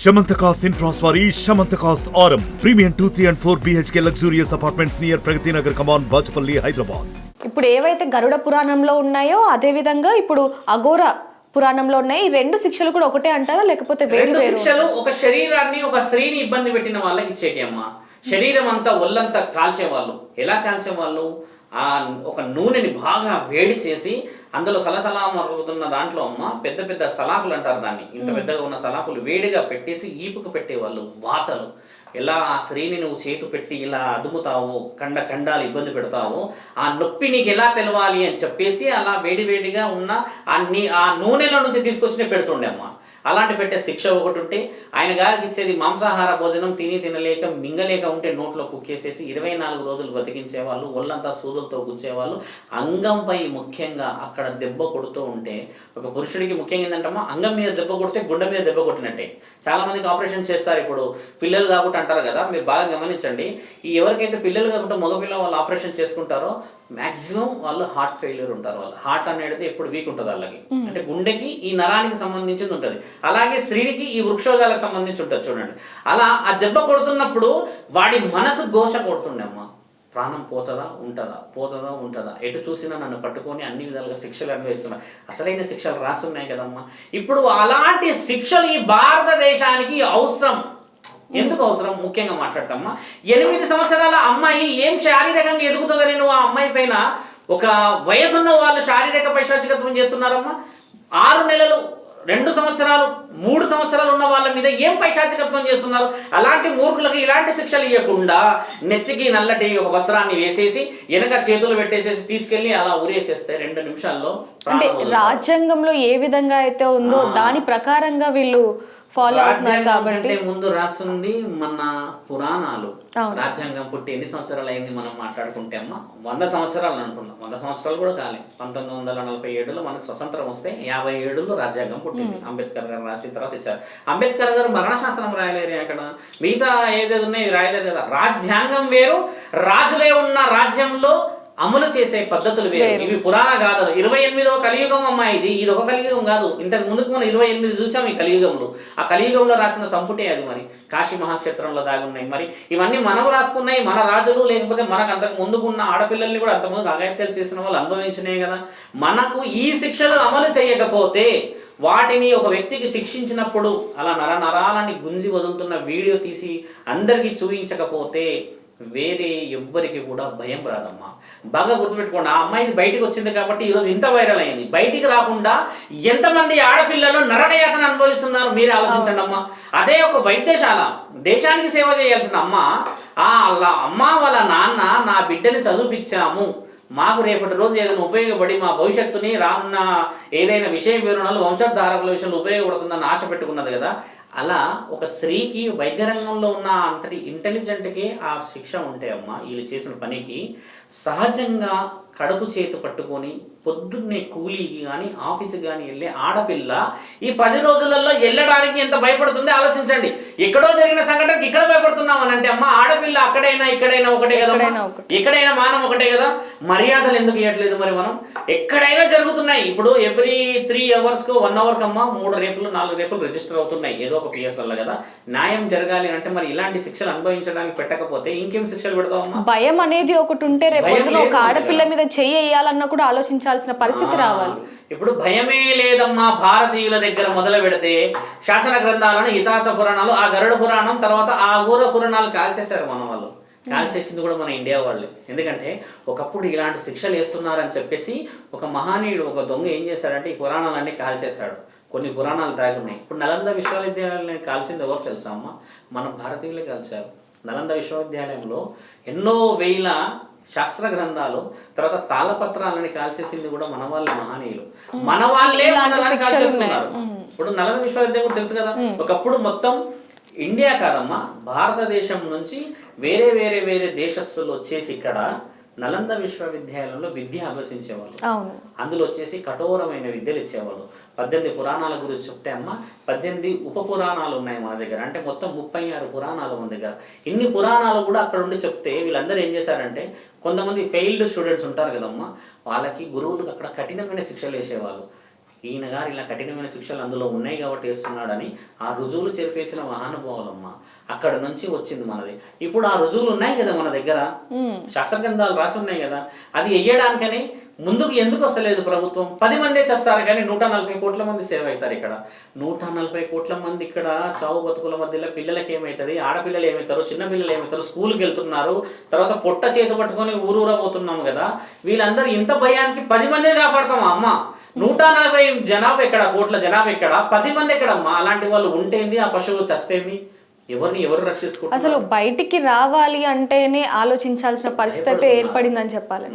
Shamantakas Infras వారి Shamantakas Aurum. Premium two three and four BHK luxurious apartments near Pragathi Nagar Kaman Bachupally Hyderabad ఇప్పుడు ఏవైతే గరుడ పురాణంలో ఉన్నాయో అదే విధంగా ఇప్పుడు అఘోర పురాణంలో ఉన్నాయి. ఈ రెండు శిక్షలు కూడా ఒకటే అంటారా? లేకపోతే వేరు రెండు వేరు శిక్షలు ఒక శరీరాన్ని ఒక స్త్రీని ఇబ్బంది పెట్టిన వాళ్ళకి ఇచ్చేటి అమ్మ. శరీరం అంతా ఒళ్ళంతా కాల్చేవాళ్ళు. ఎలా కాల్చేవాళ్ళు? ఆ ఒక నూనెని బాగా వేడి చేసి అందులో సలసలా మరుగుతున్న దాంట్లో అమ్మ పెద్ద పెద్ద సలాకులు అంటారు దాన్ని. ఇంత పెద్దగా ఉన్న సలాకులు వేడిగా పెట్టేసి ఈపుకు పెట్టేవాళ్ళు. వాతలు ఎలా ఆ స్త్రీని నువ్వు చేతు పెట్టి ఇలా అదుముతావు కండ కండాలు ఇబ్బంది పెడతావు ఆ నొప్పి నీకు ఎలా తెలవాలి అని చెప్పేసి అలా వేడి వేడిగా ఉన్న ఆ నీ ఆ నూనెలో నుంచి తీసుకొచ్చి పెడుతుండే అమ్మ. అలాంటి పెట్టే శిక్ష ఒకటి ఉంటే ఆయన గారికి ఇచ్చేది మాంసాహార భోజనం తిని తినలేక మింగలేక ఉంటే నోట్లో కుక్కేసేసి ఇరవై నాలుగు రోజులు బతికించేవాళ్ళు ఒళ్ళంతా సూదులతో గుచ్చేవాళ్ళు అంగంపై ముఖ్యంగా అక్కడ దెబ్బ కొడుతూ ఉంటే ఒక పురుషుడికి ముఖ్యంగా ఏంటంటమ్మా అంగం మీద దెబ్బ కొడితే గుండె మీద దెబ్బ కొట్టినట్టే. చాలా మందికి ఆపరేషన్ చేస్తారు ఇప్పుడు. పిల్లలు కాకుండా అంటారు కదా మీరు బాగా గమనించండి. ఈ ఎవరికైతే పిల్లలు కాకుండా మగపిల్ల వాళ్ళు ఆపరేషన్ చేసుకుంటారో మాక్సిమం వాళ్ళు హార్ట్ ఫెయిల్యూర్ ఉంటారు. వాళ్ళు హార్ట్ అనేది ఎప్పుడు వీక్ ఉంటుంది వాళ్ళకి. అంటే గుండెకి ఈ నరానికి సంబంధించింది ఉంటుంది. అలాగే స్త్రీకి ఈ వృక్షోజాలకు సంబంధించి ఉంటుంది చూడండి. అలా ఆ దెబ్బ కొడుతున్నప్పుడు వాడి మనసు ఘోష కొడుతుండే అమ్మా ప్రాణం పోతుందా ఉంటుందా? పోతుందా ఉంటుందా? ఎటు చూసినా నన్ను పట్టుకొని అన్ని విధాలుగా శిక్షలు అనుభవిస్తున్నా. అసలైన శిక్షలు రాసున్నాయి కదమ్మా. ఇప్పుడు అలాంటి శిక్షలు ఈ భారతదేశానికి అవసరం. ఎందుకు అవసరం? ముఖ్యంగా మాట్లాడతామ్మా ఎనిమిది సంవత్సరాల అమ్మాయి ఏం శారీరకంగా ఎదుగుతుందని నువ్వు ఆ అమ్మాయి పైన ఒక వయసున్న వాళ్ళు శారీరక పైశాచికత్వం చేస్తున్నారమ్మా? ఆరు నెలలు రెండు సంవత్సరాలు మూడు సంవత్సరాలు ఉన్న వాళ్ళ మీద ఏం పైశాచికత్వం చేస్తున్నారు అలాంటి మూర్ఖులకు ఇలాంటి శిక్షలు ఇవ్వకుండా నెత్తికి నల్లటి ఒక వస్త్రాన్ని వేసేసి వెనక చేతులు పెట్టేసేసి తీసుకెళ్ళి అలా ఉరేసేస్తే రెండు నిమిషాల్లో అంటే. రాజ్యాంగంలో ఏ విధంగా అయితే ఉందో దాని ప్రకారంగా వీళ్ళు ఫాలో అవుతున్నారు కాబట్టి ముందు రాస్తుంది మన పురాణాలు. రాజ్యాంగం పుట్టి ఎన్ని సంవత్సరాలు అయింది మనం మాట్లాడుకుంటే అమ్మా? వంద సంవత్సరాలు అనుకున్నాం వంద సంవత్సరాలు కూడా కాలే. పంతొమ్మిది వందల నలభై ఏడులో మనకు స్వతంత్రం వస్తే యాభై ఏడులో రాజ్యాంగం పుట్టింది. అంబేద్కర్ గారు రాసిన తర్వాత ఇచ్చారు. అంబేద్కర్ గారు మరణశాసనం రాయలేరు అక్కడ? మిగతా ఏదేది ఉన్నాయి రాయలేరు కదా. రాజ్యాంగం వేరు. రాజులే ఉన్న రాజ్యంలో అమలు చేసే పద్ధతులు వేరు. ఇవి పురాణ గాథలు. ఇరవై ఎనిమిదవ కలియుగం అమ్మా ఇది. ఇది ఒక కలియుగం కాదు. ఇంతకు ముందుకు మనం ఇరవై ఎనిమిది చూసాం ఈ కలియుగంలో. ఆ కలియుగంలో రాసిన సంపుటే అది మరి. కాశీ మహాక్షేత్రంలో దాగి ఉన్నాయి మరి. ఇవన్నీ మనం రాసుకున్నాయి మన రాజులు లేకపోతే మనకు అంతకు ముందుకున్న ఆడపిల్లల్ని కూడా అంతకుముందు అగాయత్యాలు చేసిన వాళ్ళు అనుభవించినాయి కదా. మనకు ఈ శిక్షలు అమలు చేయకపోతే వాటిని ఒక వ్యక్తికి శిక్షించినప్పుడు అలా నర నరాలని గుంజి వదులుతున్న వీడియో తీసి అందరికీ చూపించకపోతే వేరే ఎవ్వరికి కూడా భయం రాదమ్మా. బాగా గుర్తుపెట్టుకోండి ఆ అమ్మాయిది బయటకు వచ్చింది కాబట్టి ఈరోజు ఇంత వైరల్ అయింది. బయటికి రాకుండా ఎంతమంది ఆడపిల్లలు నరకయాతన అనుభవిస్తున్నారు మీరే ఆలోచించండి అమ్మా. అదే ఒక వైద్యశాల దేశానికి సేవ చేయాల్సిన అమ్మ ఆ వాళ్ళ అమ్మ వాళ్ళ నాన్న నా బిడ్డని చదివిపించాము. మాకు రేపటి రోజు ఏదైనా ఉపయోగపడి మా భవిష్యత్తుని రానున్న ఏదైనా విషయ వివరణలు వంశధారకుల విషయంలో ఉపయోగపడుతుందని ఆశ పెట్టుకున్నది కదా. అలా ఒక స్త్రీకి వైద్యరంగంలో ఉన్న అంతటి ఇంటెలిజెంట్కి ఆ శిక్ష ఉంటే అమ్మ వీళ్ళు చేసిన పనికి సహజంగా కడుపు చేతి పట్టుకొని పొద్దున్నే కూలీకి కానీ ఆఫీస్కి కానీ వెళ్ళే ఆడపిల్ల ఈ పది రోజులలో వెళ్ళడానికి ఎంత భయపడుతుంది ఆలోచించండి. ఎక్కడో జరిగిన సంఘటనకి ఇక్కడ భయపడుతున్నాం అని అంటే అమ్మ ఆడపిల్ల అక్కడైనా ఇక్కడైనా ఒకటే కదా ఎక్కడైనా మానం ఒకటే కదా. మర్యాదలు ఎందుకు ఇవ్వట్లేదు మరి మనం? ఎక్కడైనా జరుగుతున్నాయి. ఇప్పుడు ఎవ్రీ త్రీ అవర్స్కు వన్ అవర్ కమ్మా మూడు రేపులు నాలుగు రేపులు రిజిస్టర్ అవుతున్నాయి. ఏదో ఒక పిఎస్ వల్ల కదా. న్యాయం జరగాలి అంటే మరి ఇలాంటి శిక్షలు అనుభవించడానికి పెట్టకపోతే ఇంకేం శిక్షలు పెడతామమ్మా భయం అనేది ఒకటి ఉంటే రేపు ఒక ఆడపిల్ల మీద చెయ్యి వేయాలన్నా కూడా ఆలోచించాల్సిన పరిస్థితి రావాలి. ఇప్పుడు భయమే లేదమ్మా భారతీయుల దగ్గర మొదలు పెడితే శాసన గ్రంథాలను ఇతిహాస పురాణాలు ఆ గరుడ పురాణం తర్వాత ఆ ఊర పురాణాలు కాల్చేశారు మన వాళ్ళు. కాల్చేసింది కూడా మన ఇండియా వాళ్ళే. ఎందుకంటే ఒకప్పుడు ఇలాంటి శిక్షలు వేస్తున్నారని చెప్పేసి ఒక మహానీయుడు ఒక దొంగ ఏం చేశాడంటే ఈ పురాణాలన్నీ కాల్చేశాడు. కొన్ని పురాణాలు దాగి ఉన్నాయి ఇప్పుడు నలంద విశ్వవిద్యాలయాన్ని కాల్చింది ఎవరు తెలుసా అమ్మ? మన భారతీయులే కాల్చారు. నలంద విశ్వవిద్యాలయంలో ఎన్నో వేల శాస్త్ర గ్రంథాలు తర్వాత తాళపత్రాలని కాల్చేసింది కూడా మన వాళ్ళే మహనీయులు. మన వాళ్ళే కాల్చేస్తున్నారు. ఇప్పుడు నలంద విశ్వవిద్యాలయం తెలుసు కదా? ఒకప్పుడు మొత్తం ఇండియా కాదమ్మా భారతదేశం నుంచి వేరే వేరే వేరే దేశస్తులు వచ్చేసి ఇక్కడ నలంద విశ్వవిద్యాలయంలో విద్య అభ్యసించేవాళ్ళు. అందులో వచ్చేసి కఠోరమైన విద్యలు ఇచ్చేవాళ్ళు. పద్దెనిమిది పురాణాల గురించి చెప్తే అమ్మ పద్దెనిమిది ఉప పురాణాలు ఉన్నాయి మన దగ్గర. అంటే మొత్తం ముప్పై ఆరు పురాణాలు మన దగ్గర. ఇన్ని పురాణాలు కూడా అక్కడ ఉండి చెప్తే వీళ్ళందరూ ఏం చేశారంటే కొంతమంది ఫెయిల్డ్ స్టూడెంట్స్ ఉంటారు కదమ్మా వాళ్ళకి గురువులకు అక్కడ కఠినమైన శిక్షలు వేసేవాళ్ళు. ఈయన గారు ఇలా కఠినమైన శిక్షలు అందులో ఉన్నాయి కాబట్టి వేస్తున్నాడని ఆ రుజువులు చెరిపేసిన మహానుభావులమ్మ అక్కడ నుంచి వచ్చింది మనది. ఇప్పుడు ఆ రుజువులు ఉన్నాయి కదా మన దగ్గర. శాస్త్ర గ్రంథాలు రాసి ఉన్నాయి కదా. అది వెయ్యడానికని ముందుకు ఎందుకు వస్తలేదు ప్రభుత్వం? పది మందే చేస్తారు కానీ నూట నలభై కోట్ల మంది సేవ్ అవుతారు ఇక్కడ. నూట నలభై కోట్ల మంది ఇక్కడ చావు బతుకుల మధ్యలో పిల్లలకి ఏమవుతుంది ఆడపిల్లలు ఏమవుతారు చిన్న పిల్లలు ఏమవుతారు స్కూల్కి వెళ్తున్నారు. తర్వాత పొట్ట చేతి పట్టుకొని ఊరూరా పోతున్నాం కదా. వీళ్ళందరూ ఇంత భయానికి పది మందిని కాపాడతాం అమ్మ? నూట నలభై జనాభా ఎక్కడ? కోట్ల జనాభా ఎక్కడ? పది మంది ఎక్కడమ్మా అలాంటి వాళ్ళు ఉంటేంది ఆ పశువు చస్తేంది? ఎవరిని ఎవరు రక్షించుకుంటారు అసలు బయటికి రావాలి అంటేనే ఆలోచించాల్సిన పరిస్థితి అయితే ఏర్పడిందని చెప్పాలి.